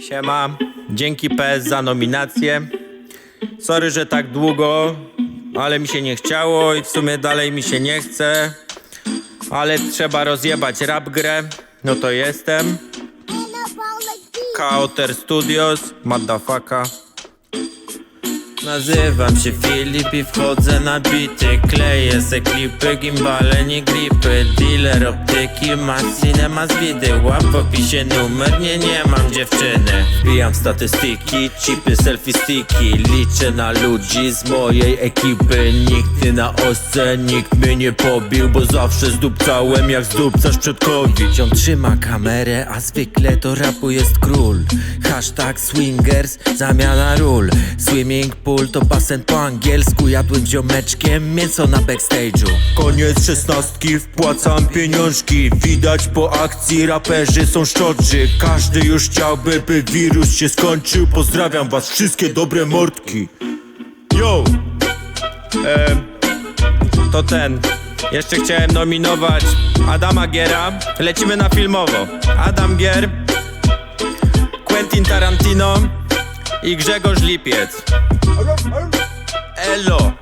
Siema, dzięki PS za nominację. Sorry, że tak długo, ale mi się nie chciało i w sumie dalej mi się nie chce. Ale trzeba rozjebać rap grę, no to jestem. Kauter Studios, motherfucker. Nazywam się Filip i wchodzę na bity. Kleję se klipy, gimbale, nie gripy. Dealer optyki, ma cinema z widy. Łap opisie numer, nie, nie mam dziewczyny. Wbijam statystyki, chipy, selfie sticki Liczę na ludzi z mojej ekipy. Nikt na osce, nikt mnie nie pobił Bo zawsze zdupcałem jak zdupcasz przed COVID. On trzyma kamerę, a zwykle to rapu jest król. Hashtag swingers, zamiana ról. Swimming pool to basen po angielsku Jadłem ziomeczkiem mięso na backstage'u Koniec szesnastki, wpłacam pieniążki Widać po akcji, raperzy są szczodrzy Każdy już chciałby, by wirus się skończył Pozdrawiam was wszystkie dobre mordki Yo! Em, to ten. Jeszcze chciałem nominować Adama Giera. Lecimy na filmowo. Adam Gier, Quentin Tarantino i Grzegorz Lipiec. Elo!